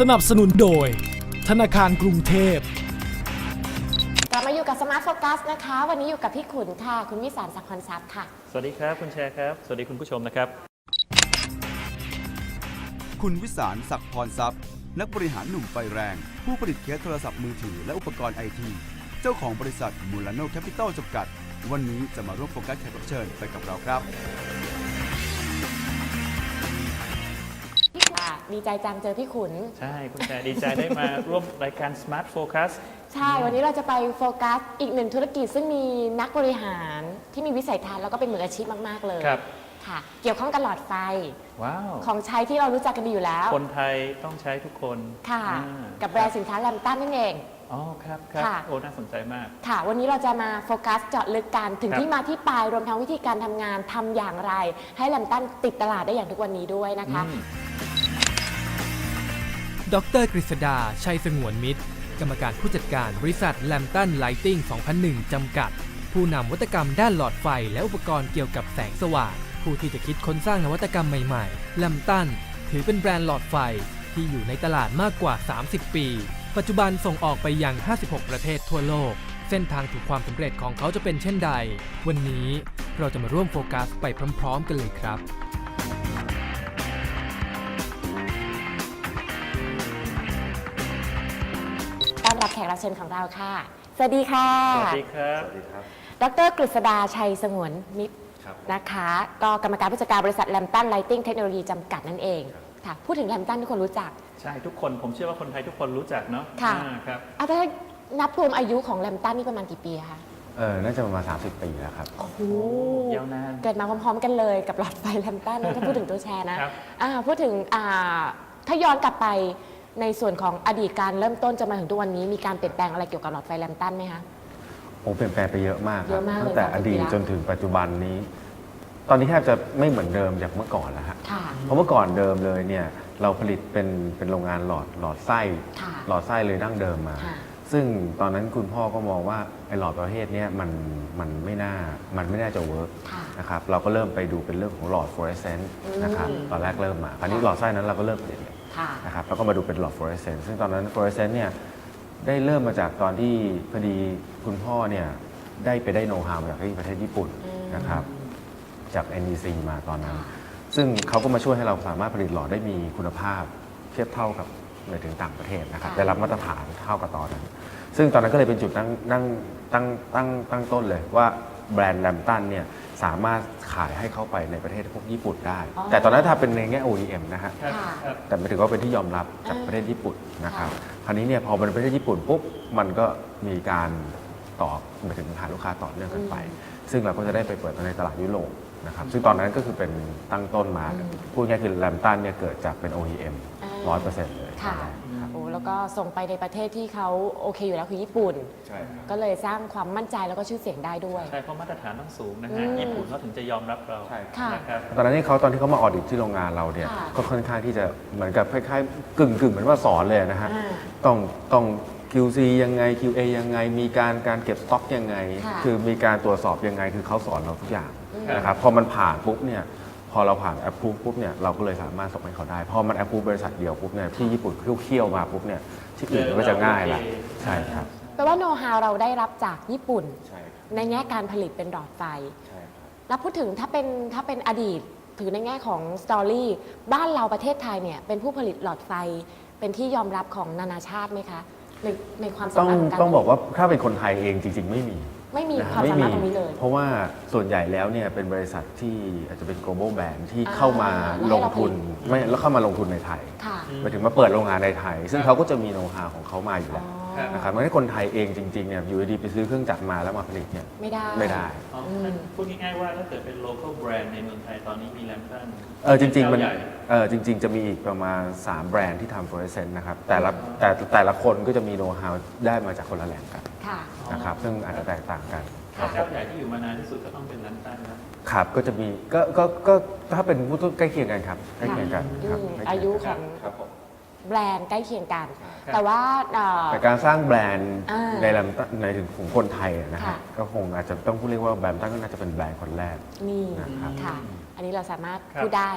สนับสนุนโดย ธนาคารกรุงเทพ กลับมาอยู่กับสมาร์ทโฟกัสนะคะ วันนี้อยู่กับพี่ขุนค่ะ คุณวิสารสักดิ์พรทรัพย์ค่ะ สวัสดีครับ คุณแชร์ครับ สวัสดีคุณผู้ชมนะครับ คุณวิสารศักดิ์พรทรัพย์ นักบริหารหนุ่มไฟแรง ผู้ผลิตเคสโทรศัพท์มือถือและอุปกรณ์ไอที เจ้าของบริษัทมูลโนแคปิตอลจำกัด วันนี้จะมาร่วมโฟกัสแขกรับเชิญไปกับเราครับ ดีใจจังเจอพี่ขุน ใช่คุณแชร์ดีใจได้มา ร่วมรายการ Smart Focus ใช่ วันนี้เราจะไปโฟกัสอีกหนึ่งธุรกิจซึ่งมีนักบริหารที่มีวิสัยทัศน์แล้วก็เป็นมืออาชีพมาก ๆ เลยครับ ค่ะ เกี่ยวข้องกับหลอดไฟ ว้าว ของใช้ที่เรารู้จักกันดีอยู่แล้ว คนไทยต้องใช้ทุกคนค่ะ อ่ากับแบรนด์สินค้าแลมตันนั่นเอง อ๋อครับครับค่ะ โอ้น่าสนใจมาก ค่ะ วันนี้เราจะมาโฟกัสเจาะลึกกันถึงครับ ที่มาที่ไปรวมทั้งวิธีการทำงานทำอย่างไร ให้แลมตันติดตลาดได้อย่างทุกวันนี้ด้วยนะคะ อืม ดรกฤษดา ชัยสงวนมิตร กรรมการผู้จัดการบริษัทแลมตันไลติง2001 จำกัด ผู้นำวัตกรรมด้านหลอดไฟและอุปกรณ์เกี่ยวกับแสงสว่าง ผู้ที่จะคิดค้นสร้างนวัตกรรมใหม่ๆแลมตันถือเป็นแบรนด์หลอดไฟที่อยู่ในตลาดมากกว่า 30 ปี ปัจจุบันส่งออกไปยัง 56 ประเทศทั่วโลก เส้นทางถึงความสำเร็จของเขาจะเป็นเช่นใด วันนี้เราจะมาร่วมโฟกัสไปพร้อม ๆ กันเลยครับ รับแขกรับเชิญของเราค่ะ สวัสดีค่ะสวัสดีครับ ดรกฤษดาชัยสงวนมิตรนะคะ ก็กรรมการผู้จัดการบริษัทแลมตันไลติงเทคโนโลยีจำกัดนั่นเองค่ะพูดถึงแลมตันทุกคนรู้จัก ใช่ทุกคนผมเชื่อว่าคนไทยทุกคนรู้จักเนาะค่ะอ่าครับเอาถ้านับรวมอายุของแลมตันนี่ประมาณกี่ปีคะเออ น่าจะประมาณ 30 ปีแล้วครับ โอ้โหยาวนาน เกิดมาพร้อมๆกันเลยกับหลอดไฟแลมตันนะถ้าพูดถึงตัวแชร์นะครับอ่าพูดถึงอ่าถ้าย้อนกลับไป ในส่วนของอดีตการเริ่มต้นจะมาถึงทุกวันนี้มีการเปลี่ยนแปลงอะไรเกี่ยวกับหลอดไฟแลมตันไหมคะ โอ้เปลี่ยนแปลงไปเยอะมากคเยรับอะมากเลยตั้งแต่30อดีตปีแล้วจนถึงปัจจุบันนี้ ตอนนี้แทบจะไม่เหมือนเดิมจากเมื่อก่อนแล้วฮะค่ะ เพราะเมื่อก่อนเดิมเลยเนี่ยเราผลิตเป็นเป็นโรงงานหลอดหลอดไส้ค่ะหลอดไส้เลยดั้งเดิมมา ค่ะ ซึ่งตอนนั้นคุณพ่อก็มองว่าไอ้หลอดประเภทเนี้ยมันมันไม่น่ามันไม่น่าจะเวิร์กค่ะ นะครับเราก็เริ่มไปดูเป็นเรื่องของหลอดฟลูออเรสเซนต์นะครับอืมตอนแรกเริ่มมาคราวนี้หลอดไส้นั้นเราก็เริ่มผลิตเลย ค่ะ นะครับแล้วก็มาดูเป็นหลอดฟลูออเรสเซนต์ซึ่งตอนนั้นฟลูออเรสเซนต์เนี่ยได้เริ่มมาจากตอนที่พอดีคุณพ่อเนี่ยได้ไปได้โน้ตฮาวมาจากที่ประเทศญี่ปุ่นอืม นะครับจาก NEC มาตอนนั้นค่ะซึ่งเขาก็มาช่วยให้เราสามารถผลิตหลอดได้มีคุณภาพ เทียบเท่ากับในถึงต่างประเทศนะครับค่ะ ได้รับมาตรฐานเท่ากับตอนนั้น ซึ่งตอนนั้นก็เลยเป็นจุดตั้งตั้งตั้งตั้งตั้งต้นเลยว่า แบรนด์แลมตันเนี่ยสามารถขายให้เข้าไปในประเทศพวกญี่ปุ่นได้ อ๋อแต่ตอนนั้นถ้าเป็นในแง่ OEM นะฮะครับค่ะครับแต่ไม่ถือว่าเป็นที่ยอมรับจากอ่าประเทศญี่ปุ่นนะครับค่ะคราวนี้เนี่ยพอมันเป็นประเทศญี่ปุ่นปุ๊บ มันก็มีการต่อหมายถึงหาลูกค้าต่อเนื่องกันไป ซึ่งเราก็จะได้ไปเปิดในตลาดยุโรปนะครับ ซึ่งตอนนั้นก็คือเป็นตั้งต้นมา พูดง่ายๆคือแลมตันเนี่ยเกิดจากเป็น OEM อ่าร้อยเปอร์เซ็นต์เลยค่ะ ครับ โอ้ แล้วก็ส่งไปในประเทศที่เขาโอเคอยู่แล้วคือญี่ปุ่น ใช่ครับก็เลยสร้างความมั่นใจแล้วก็ชื่อเสียงได้ด้วย ใช่เพราะมาตรฐานต้องสูงนะอืฮะมญี่ปุ่นเขาถึงจะยอมรับเราใช่ค่ะ นะครับ ตอนนั้นที่เขาตอนที่เขามาออดิตที่โรงงานเราเนี่ยค่ะ ก็ค่อนข้างที่จะเหมือนกับคล้ายๆกึ่งกึ่งๆเหมือนว่าสอนเลยนะฮะ อ่า ต้องต้อง QC ยังไง QA ยังไง มีการการเก็บสต็อกยังไงค่ะคือมีการตรวจสอบยังไง คือเขาสอนเราทุกอย่างอืมนะครับ พอมันผ่านปุ๊บเนี่ย พอเราผ่าน approve ปุ๊บเนี่ยเราก็เลยสามารถส่งให้เขาได้ พอมัน approve บริษัทเดียวปุ๊บเนี่ยที่ญี่ปุ่นเคี่ยวๆมาปุ๊บเนี่ยที่อื่นมันก็จะง่ายละโอเคใช่ครับแปลว่าโน้ตฮาวเราได้รับจากญี่ปุ่น ใช่ครับในแง่การผลิตเป็นหลอดไฟ ใช่ครับแล้วพูดถึงถ้าเป็นถ้าเป็นอดีต ถือในแง่ของสตอรี่บ้านเราประเทศไทยเนี่ยเป็นผู้ผลิตหลอดไฟเป็นที่ยอมรับของนานาชาติไหมคะในในความสาต้องมารถของการต้องบอกว่าถ้าเป็นคนไทยเองจริง ๆ ไม่มี ไม่มีนะความสามารถตรงนี้เลย เพราะว่าส่วนใหญ่แล้วเนี่ยเป็นบริษัทที่อาจจะเป็น global brand ที่อ่าเข้ามาให้ลเรางทุนผลิตไม่แล้วเข้ามาลงทุนในไทยค่ะหมายถึงมาเปิดโรงงานในไทย ซึ่งเขาก็จะมีโน้ตฮาวของเขามาอยู่แล้วอ๋อ นะครับไม่ได้คนไทยเองจริงๆเนี่ยอยู่ดีๆไปซื้อเครื่องจักรมาแล้วมาผลิตเนี่ยไม่ได้ ไม่ได้ อ๋ออพูดง่ายๆว่าถ้าเกิดเป็น local brand ในเมืองไทยตอนนี้มีแลมตันเออจริงๆมันเจ้าใหญ่เออจริง ๆ จะมีอีกประมาณ 3 แบรนด์ที่ทำฟลูออเรสเซนต์นะครับแต่ละแต่แต่ละคนก็จะมีโน้ตฮาวได้มาจากคนละแหล่งกันค่ะ นะครับซึ่งอาจจะแตกต่างกันแต่เจ้าใหญ่ที่อยู่มานานที่สุดก็ต้องเป็นแลมตันนะ ครับก็จะมีก็ก็ก็ถ้าเป็นผู้ใกล้เคียงกันครับใกล้เคียงกันครับอืมใกล้อาเคียุงขกัอนงครับผม แบรนด์ใกล้เคียงกันครับแต่ว่าเอ่อ แต่การสร้างแบรนด์อ่าในลำตันในถึงของคนไทยอะนะฮะค่ะก็คงอาจจะต้องพูดเรียกว่าแบรนด์ตั้งก็น่าจะเป็นแบรนด์คนแรก นี่นะครับ ค่ะ อันนี้เราสามารถครับพูดได้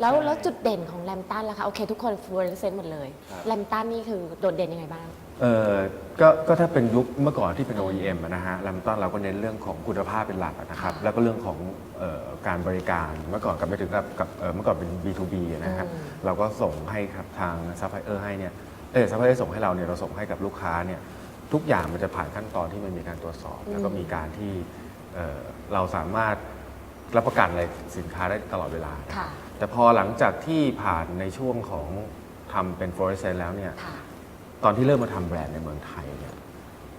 แล้วใช่แล้วจุดเด่นของแลมตันล่ะคะ โอเค ทุกคนฟลูออเรสเซนต์หมดเลยครับแลมตันนี่คือโดดเด่นยังไงบ้าง เออก็ก็ถ้าเป็นยุคเมื่อก่อนที่เป็น OEM อะนะฮะลำต้นเราก็เน้นเรื่องของคุณภาพเป็นหลักอะนะครับค่ะแล้วก็เรื่องของเอ่อการบริการเมื่อก่อนกับไปถึงกับกับเอ่อเมื่อก่อนเป็น B2B อะนะฮะอืม เราก็ส่งให้ครับทางซัพพลายเออร์ให้เนี่ยเออซัพพลายเออร์ส่งให้เราเนี่ยเราส่งให้กับลูกค้าเนี่ยทุกอย่างมันจะผ่านขั้นตอนที่มันมีการตรวจสอบ แล้วก็มีการที่เอ่อเราสามารถรับประกันอะไรสินค้าได้ตลอดเวลา ค่ะ แต่พอหลังจากที่ผ่านในช่วงของทำเป็น f l o r e s c e n t แล้วเนี่ย ค่ะ ตอนที่เริ่มมาทำแบรนด์ในเมืองไทยเนี่ย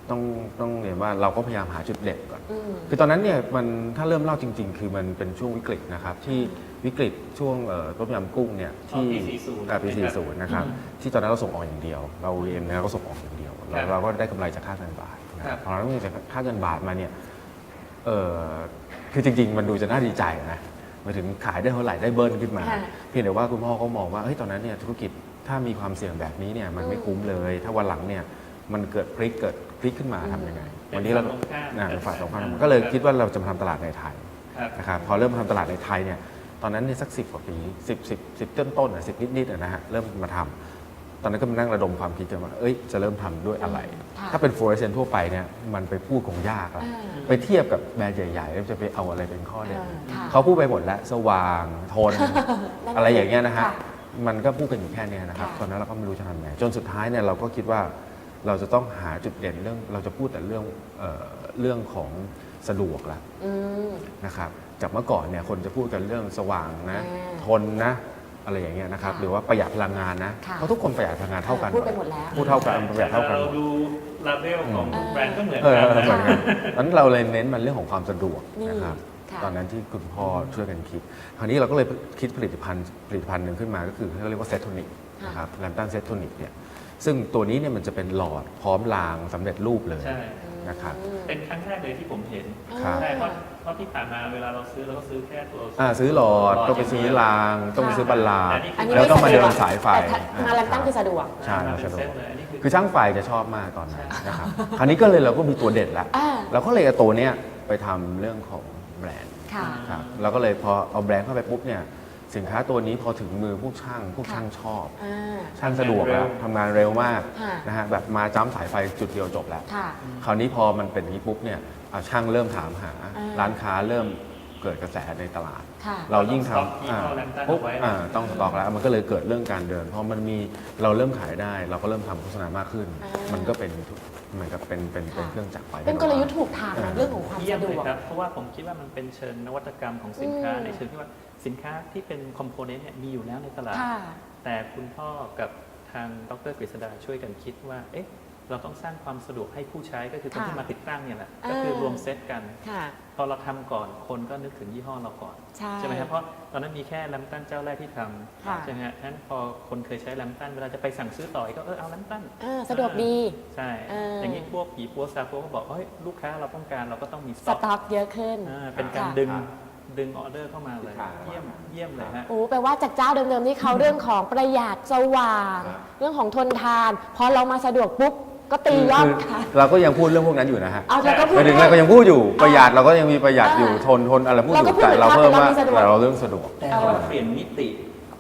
ต้องต้องเรียนว่าเราก็พยายามหาจุดเด่นก่อนอืมคือตอนนั้นเนี่ยมันถ้าเริ่มเล่าจริง ๆ คือมันเป็นช่วงวิกฤตนะครับ ที่วิกฤตช่วงเอ่อต้มยำกุ้งเนี่ยที่อ๋อปี40อ่าปี40นะครับที่ตอนนั้นเราส่งออกอย่างเดียว เราเอ็มเนี่ยเราก็ส่งออกอย่างเดียวแล้วเราก็ได้กำไรจากค่าเงินบาทนะคครัรับบพอเราได้จากค่าเงินบาทมาเนี่ยเออคือจริง ๆ มันดูจะน่าดีใจนะห มายถึงขายได้เท่าไหร่ได้เบิ้ลขึ้นมา ค่ะเพียงแต่ว่าคุณพ่อเขามองว่าเฮ้ยตอนนั้นเนี่ยธุรกิจถ้ามีความเสี่ยงแบบนี้เนี่ยมันไม่คุ้มเลย ถ้าวันหลังเนี่ยมันเกิดพลิกเกิดพลิกขึ้นมาทำยังไงเป็นวันนี้เราฝั่งตรงข้ามอ่าเป็นฝ่ายตรงข้ามก็เลยคิดว่าเราจะมาทำตลาดในไทย ครับนะครับพอเริ่มมาทำตลาดในไทยเนี่ยตอนนั้นเนี่ยสักสิกว่าปีสิบสิบสิบต้นต้นสิบนิดนิดๆอะนะฮะเริ่มมาทำ ตอนนั้นก็มานั่งระดมความคิดกันว่าเอ้ยจะเริ่มทำด้วยอะไร ค่ะถ้าเป็นฟลูออเรสเซนต์ทั่วไปเนี่ยมันไปพูดคงยากอะอ่าไปเทียบกับแบรนด์ใหญ่ๆแล้วจะไปเอาอะไรเป็นข้อเด่นอ่าค่ะเขาพูดไปหมดแล้วสว่างทน นั่นอะไรอย่างเงี้ยนะฮะ ค่ะมันก็พูดกันอยู่แค่เนี้ยนะครับ ค่ะตอนนั้นเราก็ไม่รู้จะทำไงจนสุดท้ายเนี่ยเราก็คิดว่าเราจะต้องหาจุดเด่นเรื่องเราจะพูดแต่เรื่องเอ่อเรื่องของสะดวกละ อืม นะครับจากเมื่อก่อนเนี่ยคนจะพูดกันเรื่องสว่างนะ อ่าทนนะ อะไรอย่างเงี้ยนะครับค่ะหรือว่าประหยัดพลังงานนะค่ะเพราะทุกคนประหยัดพลังงานเท่ากันพูดไปหมดแล้ว พูดเท่ากันประหยัดเท่ากัน เราดูลาเบลของทุกแบรนด์ก็เหมือนเออกันเหมือนกันนั้นเราเลยเน้นมันเรื่องของความสะดวกนี่นะครับ ค่ะตอนนั้นที่คุณพ่อช่วยกันคิด คราวนี้เราก็เลยคิดผลิตภัณฑ์ผลิตภัณฑ์หนึ่งขึ้นมาก็คือเขาเรียกว่าเซตโทนิกค่ะ นะครับแลมตันเซตโทนิกเนี่ย ซึ่งตัวนี้เนี่ยมันจะเป็นหลอดพร้อมรางสำเร็จรูปเลย ใช่ นะครับอืมเป็นครั้งแรกเลยที่ผมเห็นครับ ใช่เพราะเพราะที่ผ่านมาเวลาเราซื้อเราก็ซื้อแค่ตัวอ่าซื้อหลอดต้องไปซื้อราง ต้องไปซื้อบัลลาร์อันนี้แล้วต้องมาเดินไสะวกสายไฟ แต่ถ้งานแลมตันคือสะดวก ใช่มาสะเป็นดวเซกตเลยอันนี้คือคือช่างไฟจะชอบมากตอนนั้นนะครับคราวนี้ก็เลยเราก็มีตัวเด็ดละอ่า เราก็เลยเอาตัวเนี้ยไปทำเรื่องของแบรนด์ค่ะ ครับเราก็เลยพอเอาแบรนด์เข้าไปปุ๊บเนี่ย สินค้าตัวนี้พอถึงมือพวกช่างพวกค่ะช่างชอบ อ่า ช่างสะดวกแล้วทำงานเร็วมากค่ะ นะฮะแบบมาจ้ำสายไฟจุดเดียวจบแล้ว ค่ะ คราวนี้พอมันเป็นอย่างนี้ปุ๊บเนี่ยอะช่างเริ่มถามหา อ่า ร้านค้าเริ่มเกิดกระแสในตลาด ค่ะ เรายิ่งต้องสต็อกทำยี่ห้อ Lambda ปุ๊บเอาไว้ อ่าต้องสต็อกแล้วมันก็เลยเกิดเรื่องการเดินเพราะมันมีเราเริ่มขายได้ เราก็เริ่มทำโฆษณามากขึ้น อ่ามั มันก็เป็นเหมือนกับเป็นเป็นเป็นค่ะ เครื่องจักรไปเป็นกลยุทธ์ถูกทางนะเรื่องของความเยี่ยมสะดเลยวก ครับ เพราะว่าผมคิดว่ามันเป็นเชิงนวัตกรรมของสินค้า อืมในเชิงที่ว่า สินค้าที่เป็นคอมโพเนนต์เนี่ยมีอยู่แล้วในตลาด ค่ะ แต่คุณพ่อกับทางดรกฤษดาช่วยกันคิดว่า เอ๊ะ เราต้องสร้างความสะดวกให้ผู้ใช้ก็คือคนค่ะที่มาติดตั้งเนี่ยแหละอ่าก็คือรวมเซตกัน ค่ะ พอเราทำก่อนคนก็นึกถึงยี่ห้อเราก่อนใช่ไหมครับเพราะตอนนั้นมีแค่แลมตันเจ้าแรกที่ทค่ะำใช่ไหมฮะฉะนั้นพอคนเคยใช้แลมตันเวลาจะไปสั่งซื้อต่อยก็เออเอาแลมตัน เออสะดวกดี ใช่ เอออ อย่างนี้พวกผีปัวซาปัวก็บอกเฮ้ยลูกค้าเราต้องการเราก็ต้องมีสสต็อกต็อกเยอะขึ้น อ่าเป็นการค่ะ ดึง ดึงออเดอร์เข้ามาเลยค่ะเยี่ยมเยี่ยมเลยฮะ โอ้แปลว่าจากเจ้าเดิมๆที่เขาเรื่องของประหยัดสว่างเรื่องของทนทาน พอเรามาสะดวกปุ๊บ ก็ตียอดคือค่ะ เราก็ยังพูดเรื่องพวกนั้นอยู่นะฮะเอาเราก็พูหด มายถึงด้วเราก็ยังพูดอยู่ประหยัดเราก็ยังมีประหยัดอยู่อ่าทนทนอะไรพูดอเราก็ยู่พูดแต่เราเหมืเพิ่อนมกันว่าแต่เรามีสะดวกแต่เราเรื่องสะดวก แต่เราเปลี่ยนมิติ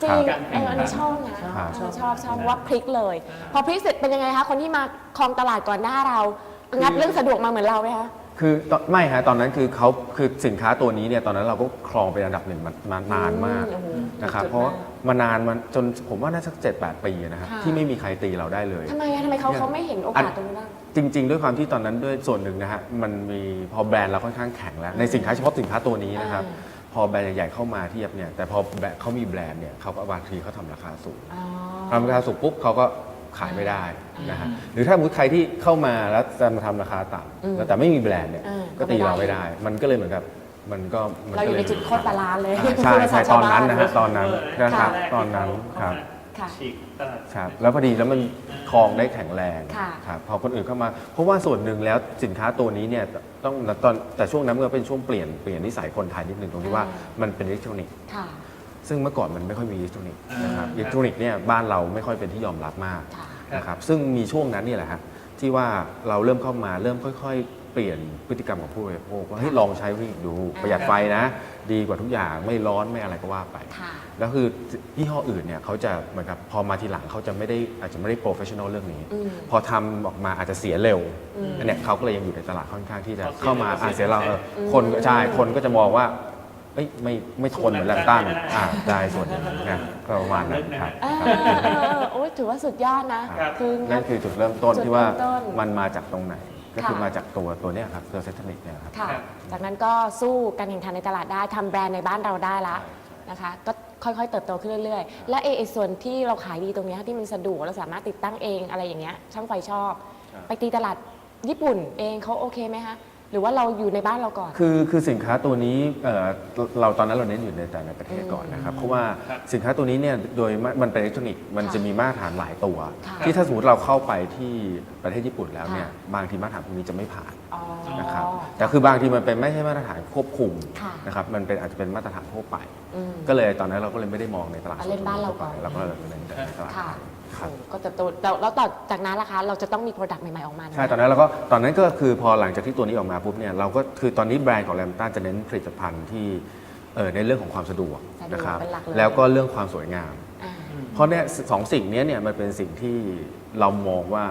จริงการเอแข่งออันขันี้นชอบนะครับ เออชอบชอบว่าพลิกเลย พอพลิกเสร็จเป็นยังไงคะ คนที่มาครองตลาดก่อนหน้าเรา งัดเรื่องสะดวกมาเหมือนเราไหมคะ คือตอนไม่ฮะตอนนั้นคือเขาคือสินค้าตัวนี้เนี่ยตอนนั้นเราก็ครองเป็นอันดับหนึ่งมามานานมากอืมโอ้โหนะครับจุดๆเพราะมากมานานมันจนผมว่าน่าสักเจ็ดแปดปีนะครับค่ะ ที่ไม่มีใครตีเราได้เลย ทำไมอะทำไมเขาเนี่ยเขาไม่เห็นโอกาสตรงนี้บ้าง จริง ๆ ด้วยความที่ตอนนั้นด้วยส่วนหนึ่งนะฮะมันมีพอแบรนด์เราค่อนข้างแข็งแล้ว ในสินค้าเฉพาะสินค้าตัวนี้นะครับ อ่ พอแบรนด์ใหญ่ๆเข้ามาเทียบเนี่ยแต่พอแบรนด์เขามีแบรนด์เนี่ยเขาก็บางทีเขาทำราคาสูง อ๋อ ทำราคาสูงปุ๊บเขาก็ ขายไม่ได้นะฮะอืมหรือถ้าสมมติใครที่เข้ามาแล้วจะมาทำราคาต่อืมำแล้วแต่ไม่มีแบรนด์เนี่ยอ่าก็ตีก็เราไม่ไม่ได้ได้ มันก็เลยเหมือนกับมันก็มัเราอยู่ก็ลในจุดโคตรบาลานซ์เลยอ่าใช่พูดภาษาใช่ตอนนั้นชาวบ้านนะฮะตอนนั้นนะครับแรกตอนนั้นที่ครับเข้ามาค่ะฉีกตลาดครับแล้วพอดีแล้วมันคลองได้แข็งแรงค่ะครับพอคนอื่นเข้ามา เพราะว่าส่วนหนึ่งแล้วสินค้าตัวนี้เนี่ยต้องตอนแต่ช่วงนั้นมันก็เป็นช่วงเปลี่ยนเปลี่ยนนิสัยคนไทยนิดหนึ่งตรงที่ว่าอ่ามันเป็นอิเล็กทรอนิกส์ค่ะ ซึ่งเมื่อก่อนมันไม่ค่อยมีอิเล็กทรอนิกส์นะครับอ่าอิเล็กทรอนิกส์เนี่ยบ้านเราไม่ค่อยเป็นที่ยอมรับมากค่ะนะครับซึ่งมีช่วงนั้นนี่แหละฮะที่ว่าเราเริ่มเข้ามาเริ่มค่อยๆ เปลี่ยนพฤติกรรมของผู้บริโภคว่าเฮ้ยลองใช้วิธีดูประหยัดไฟนะ ดีกว่าทุกอย่างไม่ร้อนไม่อะไรก็ว่าไปค่ะแล้วคือยี่ห้ออื่นเนี่ยเขาจะเหมือนกับพอมาทีหลังเขาจะไม่ได้อาจจะไม่ได้โปรเฟชชั่นอลเรื่องนี้อืมพอทำออกมาอาจจะเสียเร็วอืมอันเนี้ยเขาก็เลยยังอยู่ในตลาดค่อนข้างที่จะเขาเสียเข้ามาเร็วอ่าเสีเสียยเราเร็วเออคนก็ใช่คนก็จะมองว่า เอ้ยไม่ไม่ทนเหมือนแลมตันไม่ได้อ่าได้ส่วนหนึ่งนะก็ประมาณนั้นครับเออเออเออโอ้ยถือว่าสุดยอดนะ ครับ คือนั่นคือจุดเริ่มต้นจุดที่ว่าเริ่มต้นมันมาจากตรงไหน ก็คือค่ะ มาจากตัวตัวเนี้ยครับตัวเซตานิกเนี่ยครับ ค่ะ ครับ จากนั้นก็สู้การแข่งขันในตลาดได้ทำแบรนด์ในบ้านเราได้ละนะคะ ก็ค่อยๆ เติบโตขึ้นเรื่อยๆ และเอไอ้ส่วนที่เราขายดีตรงเนี้ยที่มันสะดวกเราสามารถติดตั้งเองอะไรอย่างเงี้ยช่างไฟชอบครับไปตีตลาดญี่ปุ่นเองเขาโอเคไหมคะ หรือว่าเราอยู่ในบ้านเราก่อน คือคือสินค้าตัวนี้เอ่อเราตอนนั้นเราเน้นอยู่ในแต่ในประเทศก่อนนะครับ เพราะว่าครับสินค้าตัวนี้เนี่ยโดยมันมันเป็นอิเล็กทรอนิกส์มันค่ะจะมีมาตรฐานหลายตัว ค่ะที่ถ้าสมมติเราเข้าไปที่ประเทศญี่ปุ่นแล้วเนี่ยค่ะ บางทีมาตรฐานพวกนี้จะไม่ผ่านอ๋อ นะครับแต่คือบางทีมันเป็นไม่ใช่มาตรฐานควบคุมค่ะ นะครับมันเป็นอาจจะเป็นมาตรฐานทั่วไป อืม ก็เลยตอนนั้นเราก็เลยไม่ได้มองในตลาดอะเล่นบ้านเราก่อน เราก็เลยเล่นในตลาดค่ะ ครับโอ้ก็เติบโตแต่แล้วต่อจากนั้นล่ะคะ เราจะต้องมีโปรดักต์ใหม่ๆออกมาะใช่ ตอนนั้นเราก็ตอนนั้นก็คือพอหลังจากที่ตัวนี้ออกมาปุ๊บเนี่ยเราก็คือตอนนี้แบรนด์ของแรมตันจะเน้นผลิตภัณฑ์ที่เอ่อในเรื่องของความสะดวกสะดวกนะครับเป็นหลักเลย แล้วก็เรื่องความสวยงาม อ่า เพราะเนี่ยสองสิ่งเนี้ยเนี่ยมันเป็นสิ่งที่เรามองว่า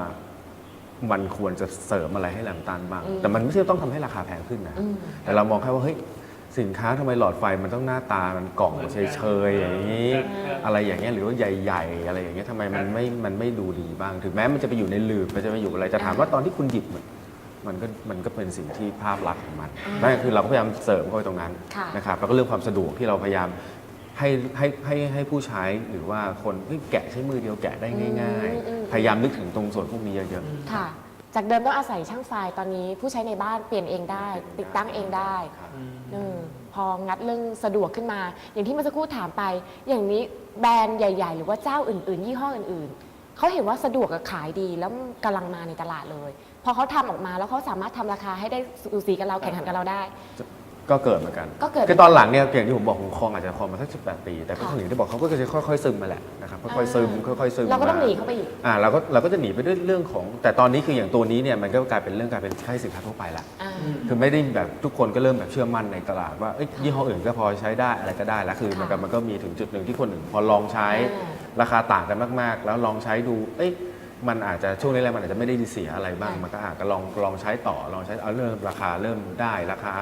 มันควรจะเสริมอะไรให้แรมตันบ้างอืมแต่มันไม่ใช่ต้องทำให้ราคาแพงขึ้นนะ อืม แต่เรามองแค่ว่าเฮ้ย สินค้าทำไมหลอดไฟมันต้องหน้าตามันกล่องเฉยๆอย่างนี้ อะไรอย่างเงี้ยหรือว่าใหญ่ๆ อะไรอย่างเงี้ยทำไมมันไม่มันไม่ดูดีบ้าง ถึงแม้มันจะไปอยู่ในหลืบมันจะไปอยู่อะไรจะถามว่าตอนที่คุณหยิบมันมันก็มันก็เป็นสิ่งที่ภาพลักษณ์ของมันนั่นคือเราก็พยายามเสริมเข้าไปตรงนั้นค่ะนะครับแล้วก็เรื่องความสะดวกที่เราพยายามให้ให้ให้ให้ผู้ใช้หรือว่าคนเฮ้ยแกะใช้มือเดียวแกะได้ง่ายอืมอืมๆพยายามนึกถึงตรงส่วนพวกนี้เยอะค่ะ จากเดิมต้องอาศัยช่างไฟตอนนี้ผู้ใช้ในบ้านเปลี่ยนเองได้ ติดตั้งเองได้อืม เออพองัดเรื่องสะดวกขึ้นมา อย่างที่เมื่อสักครู่ถามไป อย่างนี้แบรนด์ใหญ่ ๆ หรือว่าเจ้าอื่น ๆ ยี่ห้ออื่น ๆเขาเห็นว่าสะดวกกับขายดีแล้วกำลังมาในตลาดเลย พอเขาทำออกมาแล้วเขาสามารถทำราคาให้ได้สูสีกับเราแข่งขันกับเราได้ๆ ก็เกิดเหมือนกันก็เกิด คือตอนหลังเนี่ยอย่างที่ผมบอกผมคลองอาจจะคลองมาสักสิบแปดปี แต่ก็ค่ะอย่างที่บอกเขาก็จะค่อยๆซึมมาแหละนะครับค่อยๆซึมค่อยๆซึมเราก็ต้องมหนีเข้าไปอีกอ่าเราก็เราก็จะหนีไปด้วยเรื่องของ แต่ตอนนี้คืออย่างตัวนี้เนี่ยมันก็กลายเป็นเรื่องกลายเป็นใช้สินค้าทั่วไปละ อ่า คือไม่ได้แบบทุกคนก็เริ่มแบบเชื่อมั่นในตลาดว่าเอ้ยยี่ห้ออื่นก็พอใช้ได้อะไรก็ได้แล้วคือมันก็ค่ะมันก็มีถึงจุดหนึ่งที่คนหนึ่งพอลองใช้อ่าราคาต่างกันมากๆ แล้วลองใช้ดูเอ้ย มันอาจจะช่วงแรกๆมันอาจจะไม่ได้เสียอะไรบ้างอ่ามัมันก็อาจจะลองลองใช้ต่อลองใช้เอาเริ่มราคาเริ่มได้ราคา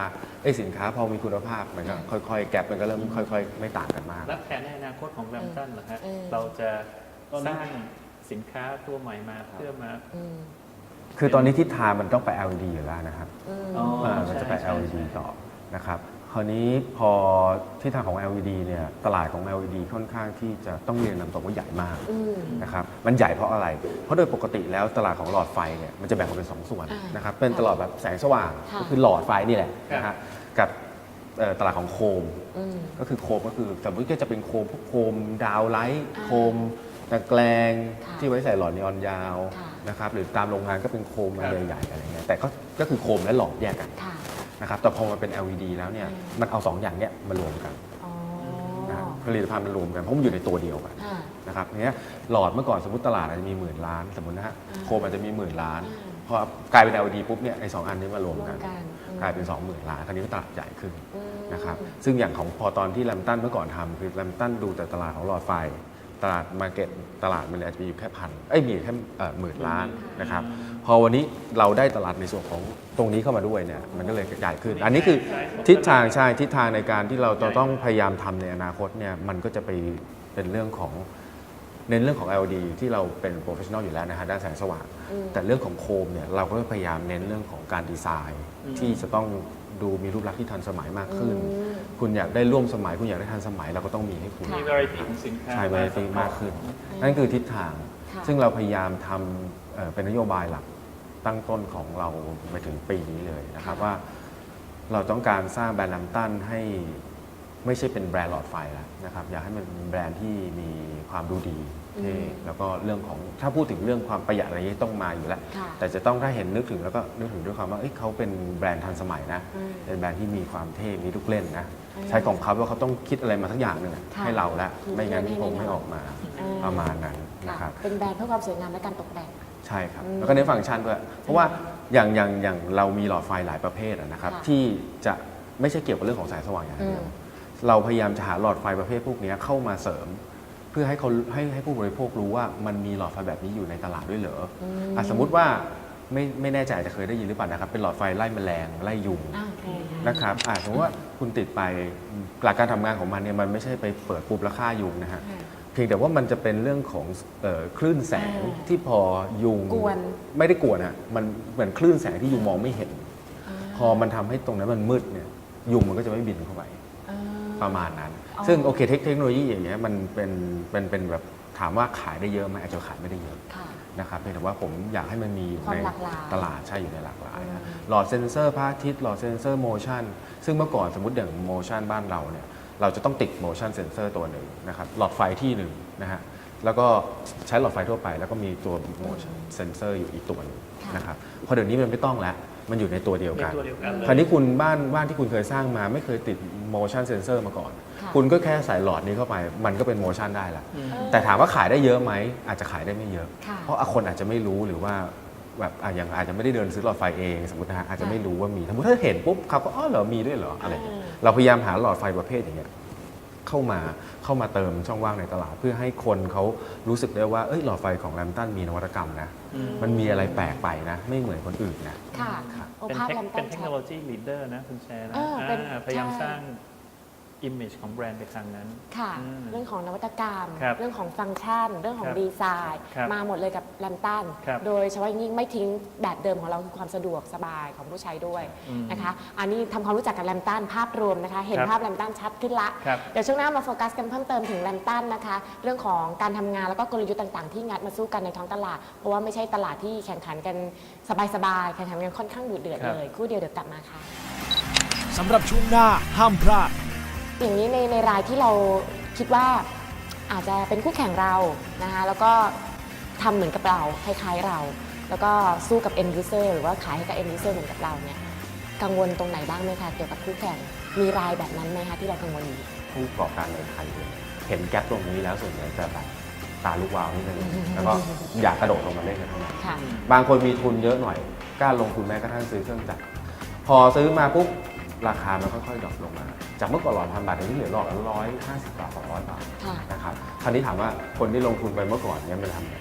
เอ้ยสินค้าพอมีคุณภาพมันก็ค่อยๆ แกลบมันก็เริ่มค่อย ๆ ไม่ต่างกันมาก และแผนในอนาคตของแรมตันเหรอฮะอืม เราจะสร้างสินค้าตัวใหม่มาเพื่อมา อืมคือตอนนี้ทิศทางมันต้องไป LED อยู่แล้วนะครับ อืม อ๋ออ่ามันจะไป ใช่ใช่ LED ต่อนะครับ คราวนี้พอทิศทางของ LED เนี่ยตลาดของ LED ค่อนข้างที่จะต้องเรียนนำตรงว่าใหญ่มากอืม นะครับมันใหญ่เพราะอะไร เพราะโดยปกติแล้วตลาดของหลอดไฟเนี่ยมันจะแบ่งออกเป็น2ส่วนอ่านนะครับเป็นค่ะตลาดแบบแสงสว่างค่ะ ก็คือหลอดไฟนี่แหละครับนะฮะกับเอ่อตลาดของโคม อืม ก็คือโคมก็คือสมมติก็จะเป็นโคมพวกโคมดาวไลท์อ่าโคมตะแกรงค่ะที่ไว้ใส่หลอดนีออนยาวค่ะ นะครับหรือตามโรงงานก็เป็นโคมครับ ใหญ่ๆอะไรเงี้ยแต่ก็ก็คือโคมและหลอดแยกกัน ค่ะ นะครับแต่พอมาเป็น LED แล้วเนี่ยอืมมันเอาสองอย่างเนี้ยมารวมกันอ๋อนะผลิตภัณฑ์มันรวมกันเพราะมันอยู่ในตัวเดียวกันค่ะ นะครับเนี้ยหลอดเมื่อก่อนสมมติตลาดอาจจะมีหมื่นล้านสมมตินะฮะอ่าโคมอาจจะมีหมื่นล้านอ่าพอกลายเป็น LED ปุ๊บเนี่ยไอ้สองอันนี้มารวมกัน รวมกันอืม กลายเป็น 20,000 ล้านคราวนี้ก็ตลาดใหญ่ขึ้นอืมนะครับซึ่งอย่างของพอตอนที่แลมตันเมื่อก่อนทำคือแลมตันดูแต่ตลาดของหลอดไฟ ตลาดมาเก็ตตลาดมันอาจจะมีอยู่แค่พันเอ้ยมีอยู่แค่หมื่นล้านนะครับพอวันนี้เราได้ตลาดในส่วนของตรงนี้เข้ามาด้วยเนี่ยมันก็เลยใหญ่ขึ้น อันนี้คือทิศทางใช่ทิศทางในการที่เราจะต้องพยายามทำในอนาคตเนี่ยมันก็จะไปเป็นเรื่องของเน้นเรื่องของ LED ที่เราเป็นโปรเฟชชั่นอลอยู่แล้วนะฮะด้านแสงสว่างอืมแต่เรื่องของโคมเนี่ยเราก็พยายามเน้นเรื่องของการดีไซน์อืมที่จะต้อง ดูมีรูปลักษณ์ที่ทันสมัยมากขึ้นอืมคุณอยากได้ร่วมสมัย คุณอยากได้ทันสมัยเราก็ต้องมีให้คุณค่ะมี variety ของสินค้าใช้ไวตีมากขึ้นอืมนั่นคือทิศทางค่ะซึ่งเราพยายามทำเอ่อเป็นนโยบายหลักตั้งต้นของเราไปถึงปีนี้เลยนะครับว่า เราต้องการสร้างแบรนด์ลัมตันให้ไม่ใช่เป็นแบรนด์หลอดไฟแล้วนะครับ อยากให้มันเป็นแบรนด์ที่มีความดูดี เท่อืมแล้วก็เรื่องของถ้าพูดถึงเรื่องความประหยัดอะไรนี้ต้องมาอยู่แล้ว ค่ะ แต่จะต้องถ้าเห็นนึกถึงแล้วก็นึกถึงด้วยความว่าเอ้ยเขาเป็นแบรนด์ทันสมัยนะ อืม เป็นแบรนด์ที่มีความเท่ มีลูกเล่นนะ อืมใช้ของเขาว่าเขาต้องคิดอะไรมาสักอย่างหนึ่งอะค่ะให้เราละมีไม่งั้นเล่นให้คงไม่แน่นอนออกมาอืมประมาณนั้นนะคค่ะรับ เป็นแบรนด์เพื่อความสวยงามและการตกแต่ง ใช่ครับ อืมแล้วก็เน้นฟังก์ชันด้วย เพราะว่าอย่างอย่างอย่างเรามีหลอดไฟหลายประเภทอะนะครับ ค่ะที่จะไม่ใช่เกี่ยวกับเรื่องของสายสว่างอย่างเดียว อืมเราพยายามจะหาหลอดไฟประเภทพวกนี้เข้ามาเสริมเพื่อให้เขาให้ให้ผู้บริโภครู้ว่ามันมีหลอดไฟแบบนี้อยู่ในตลาดด้วยเหรอออะสมมุติว่าไม่ไม่แน่ใจจะเคยได้ยินหรือเปล่านะครับ เป็นหลอดไฟไล่แมลงไล่ยุง อ่าโอเคค่ะ นะครับอะสมมติว่าคุณติดไปหลักการทำงานของมันเนี่ยมันไม่ใช่ไปเปิดปุ๊บแล้วฆ่ายุงนะฮะค่ะเพียงแต่ว่ามันจะเป็นเรื่องของเอ่อคลื่นแสงอ่าที่พอยุงกวน ไม่ได้กวนอะมันเหมือนคลื่นแสงที่ยุงมองไม่เห็น พอมันทำให้ตรงนั้นมันมืดเนี่ยยุงมันก็จะไม่บินเข้าไปอ่าประมาณนั้นอ๋อ ซึ่งโอเคเทคเทคโนโลยีอย่างเงี้ยมันเป็นเป็นเป็นแบบถามว่าขายได้เยอะไหมอาจจะขายไม่ได้เยอะค่ะ นะครับเพียงแต่ว่าผมอยากให้มันมีอยู่ความในหลากหลายตลาดใช่อยู่ในหลากหลายอืมนะหลอดเซ็นเซอร์พระอาทิตย์หลอดเซ็นเซอร์โมชั่นซึ่งเมื่อก่อนสมมติอย่างโมชั่นบ้านเราเนี่ยเราจะต้องติดโมชั่นเซ็นเซอร์ตัวหนึ่งนะครับหลอดไฟที่หนึ่งนะฮะแล้วก็ใช้หลอดไฟทั่วไป แล้วก็มีตัวโมชั่นเซ็นเซอร์อยู่อีกตัวหนึงค่ะนะครับพอเดี๋ยวนี้มันไม่ต้องแล้วมันอยู่ในตัวเดียวในกัน ตัวเดียวกันเลยคราวนี้คุณบ้านบ้านที่คุณเคยสร้างมาไม่เคยติด motion sensor มาก่อน ค่ะ คุณก็แค่ใส่หลอดนี้เข้าไป มันก็เป็น motion ได้ละอืมเออแต่ถามว่าขายได้เยอะไหม อาจจะขายได้ไม่เยอะ ค่ะ เพราะคนอาจจะไม่รู้หรือว่าแบบอะอย่างอาจจะไม่ได้เดินซื้อหลอดไฟเองสมมตินะฮะอาจจะไม่รู้ว่ามีสมมติถ้าเห็นปุ๊บเขาก็อ๋อเหรอมีด้วยเหรออะไรอย่างเงี้ยอ่าเราพยายามหาหลอดไฟประเภทอย่างเงี้ย เข้ามาเข้ามาเติมช่องว่างในตลาด เพื่อให้คนเขารู้สึกได้ว่าเอ้ยหลอดไฟของแรมตันมีนวัตกรรมนะอืมมันมีอะไรแปลกไปนะ ไม่เหมือนคนอื่นนะ ค่ะครับโอ้เป็นภาพเทคแลมเป็ตันนเทคชัโนด โลยีลีดเดอร์นะคุณแชร์นะเออเป็นอ่าพยายามใช่ สร้าง image ของแบรนด์ไปทางนั้น ค่ะ อืมเรื่องของนวัตกรรม ครับเรื่องของฟังก์ชัน เรื่องของครับดีไซน์ ครับมาหมดเลยกับแลมตัน ครับ โดยเฉพาะอย่างยิ่งไม่ทิ้งแบบเดิมของเราคือความสะดวกสบายของผู้ใช้ด้วยอืมนะคะ อันนี้ทำความรู้จักกับแลมตันภาพรวมนะคะ เห็นครับภาพแลมตันชัดขึ้นละ ครับ เดี๋ยวช่วงหน้ามาโฟกัสกันเพิ่มเติมถึงแลมตันนะคะ เรื่องของการทำงานแล้วก็กลยุทธ์ต่าง ๆ ที่งัดมาสู้กันในท้องตลาด เพราะว่าไม่ใช่ตลาดที่แข่งขันกันสบายๆแข่งขันกันค่อนข้างดุเดือดครับ เลย คู่เดียวเดี๋ยวกลับมาค่ะ สำหรับช่วงหน้าห้ามพลาด อย่างนี้ในในรายที่เราคิดว่าอาจจะเป็นคู่แข่งเรานะคะแล้วก็ทำเหมือนกับเราคล้ายๆเรา แล้วก็สู้กับ end user หรือว่าขายให้กับ end user เหมือนกับเราเนี่ยกังวลตรงไหนบ้างไหมคะเกี่ยวกับคู่แข่งมีรายแบบนั้นไหมคะที่เรากังวลอยู่ผู้ประกอบการในไทยเนี่ยเห็นแก๊ปตรงนี้แล้วส่วนใหญ่จะแบบตาลูกวาวนิดนึงแล้วก็อยากกระโดดลงมาเล่นกันทั้งนั้นค่ะบางคนมีทุนเยอะหน่อยกล้าลงทุนแม้กระทั่งซื้อเครื่องจักรพอซื้อมาปุ๊บ ราคามันค่อยๆดรอปลงมาจากเมื่อก่อนหลอดพันบาทเดี๋ยวนี้เหลือหลอดละร้อยห้าสิบบาทสองร้อยบาทค่ะ นะครับคราวนี้ถามว่าคนที่ลงทุนไปเมื่อก่อนเนี่ยมันทำไง